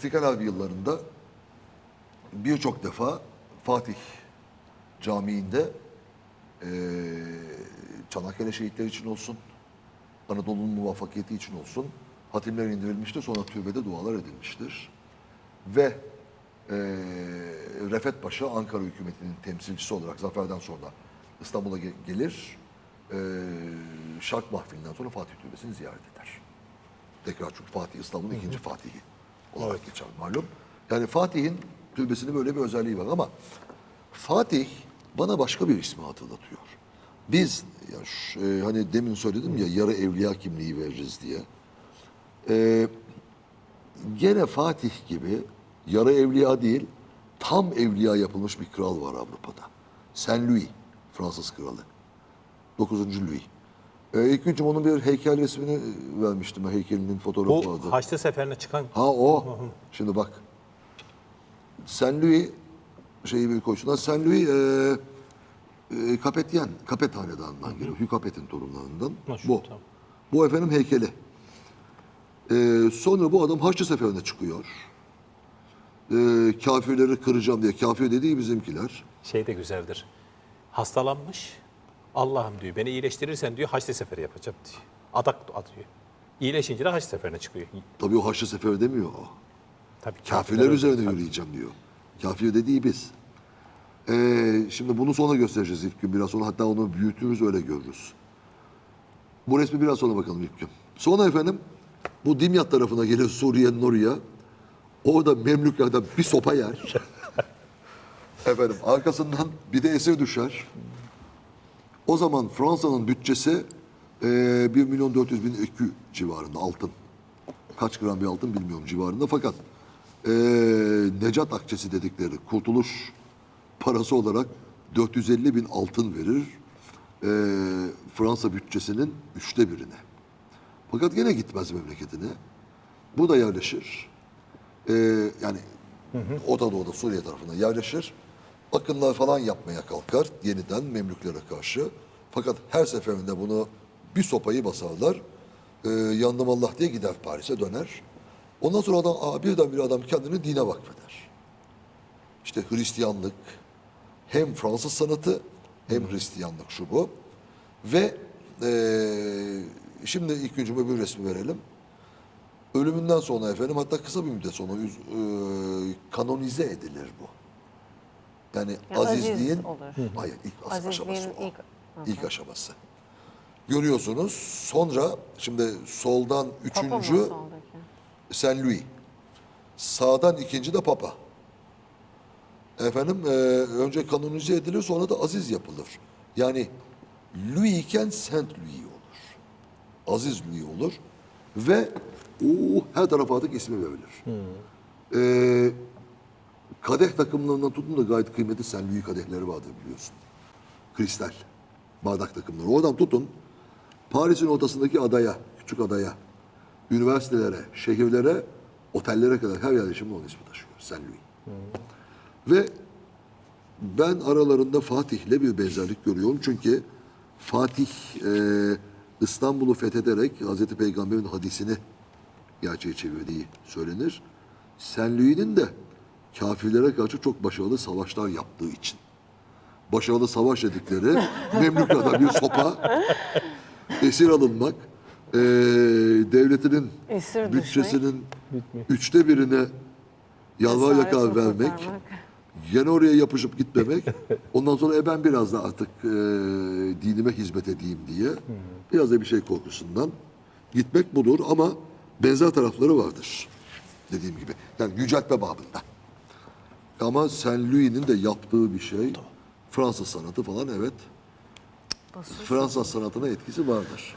İstiklal Harbi yıllarında birçok defa Fatih Camii'nde eee Çanakkale şehitleri için olsun, Anadolu'nun muvaffakiyeti için olsun hatimler indirilmiştir. Sonra türbede dualar edilmiştir. Ve eee Refet Paşa Ankara hükümetinin temsilcisi olarak zaferden sonra İstanbul'a ge- gelir. Eee Şark Mahfilinden sonra Fatih Türbesi'ni ziyaret eder. Tekrar çünkü Fatih İstanbul'un ikinci Fatihi olarak geçer malum. Yani Fatih'in türbesinin böyle bir özelliği var ama Fatih bana başka bir ismi hatırlatıyor. Biz ya şu- e, hani demin söyledim ya yarı evliya kimliği veririz diye. Ee, gene Fatih gibi yarı evliya değil, tam evliya yapılmış bir kral var Avrupa'da. Saint Louis, Fransız kralı. 9. Louis. Ee, ilk önce onun bir heykel resmini e, vermiştim. Heykelinin fotoğrafı vardı. Bu Haçlı Seferine çıkan Ha o. Şimdi bak. Saint Louis şeyi bir koysunlar. Saint Louis e, e, Kapetyen, Kapet hanedanından geliyor. Hugh Capet'in torunlarından. Şu, bu. tamam. Bu efendim heykeli. E, sonra bu adam Haçlı Seferi'ne çıkıyor. E, kafirleri kıracağım diye. Kafir dediği bizimkiler. şey de güzeldir. Hastalanmış. Allah'ım diyor beni iyileştirirsen diyor Haçlı Seferi yapacağım diyor. Adak atıyor. İyileşince de Haçlı Seferi'ne çıkıyor. Tabii o Haçlı Seferi demiyor o. Tabii Kafirler üzerine tabii. yürüyeceğim diyor. Kafir dediği biz. Ee, şimdi bunu sonra göstereceğiz ilk gün. Biraz sonra hatta onu büyütürüz öyle görürüz. Bu resmi biraz sonra bakalım ilk gün. Sonra efendim bu Dimyat tarafına gelir Suriye'nin oraya. Orada Memlüklerden bir sopa yer. efendim arkasından bir de esir düşer. O zaman Fransa'nın bütçesi eee 1 milyon 400 bin ekü civarında altın. Kaç gram bir altın bilmiyorum civarında fakat eee Necat akçesi dedikleri kurtuluş parası olarak 450 bin altın verir eee, Fransa bütçesinin üçte birine. Fakat gene gitmez memleketine. Bu da yerleşir. Eee, yani Orta Doğu'da Suriye tarafına yerleşir. Akınlar falan yapmaya kalkar yeniden Memlüklere karşı. Fakat her seferinde bunu bir sopayı basarlar. Ee, yandım Allah diye gider Paris'e döner. Ondan sonra adam aa, birdenbire adam kendini dine vakfeder. İşte Hristiyanlık hem Fransız sanatı hem Hristiyanlık şu bu. Ve eee, şimdi ilk önce bir resmi verelim. Ölümünden sonra efendim hatta kısa bir müddet sonra eee, kanonize edilir bu. Yani Yani azizliğin aziz olur. hayır ilk Azizliğin aşaması o. ilk- İlk aşaması. Görüyorsunuz sonra şimdi soldan üçüncü soldaki? Saint Louis. Sağdan ikinci de Papa. Efendim e, önce kanonize edilir sonra da aziz yapılır. Yani Louis iken Saint Louis olur. Aziz Louis olur. Ve o her tarafa artık ismi verilir. E, kadeh takımlarından tutun da gayet kıymetli Louis kadehleri vardır biliyorsun. Kristal. Bardak takımları. Oradan tutun. Paris'in ortasındaki adaya, küçük adaya, üniversitelere, şehirlere, otellere kadar her yerde şimdi onun ismi taşıyor. Saint Louis. Ve ben aralarında Fatih'le bir benzerlik görüyorum. Çünkü Fatih e, İstanbul'u fethederek Hazreti Peygamber'in hadisini gerçeğe çevirdiği söylenir. Louis'nin de kafirlere karşı çok başarılı savaşlar yaptığı için. Başarılı savaş dedikleri Memlüklerden bir sopa, esir alınmak, e, devletinin Esir bütçesinin üçte birine yalvar Cesaret yakar vermek, kurtarmak. gene oraya yapışıp gitmemek, ondan sonra e ben biraz da artık e, dinime hizmet edeyim diye biraz da bir şey korkusundan gitmek budur ama benzer tarafları vardır. Dediğim gibi. Yani yüceltme babında. Ama Saint Louis'nin de yaptığı bir şey Fransız sanatı falan evet. Fransız sanatına etkisi vardır.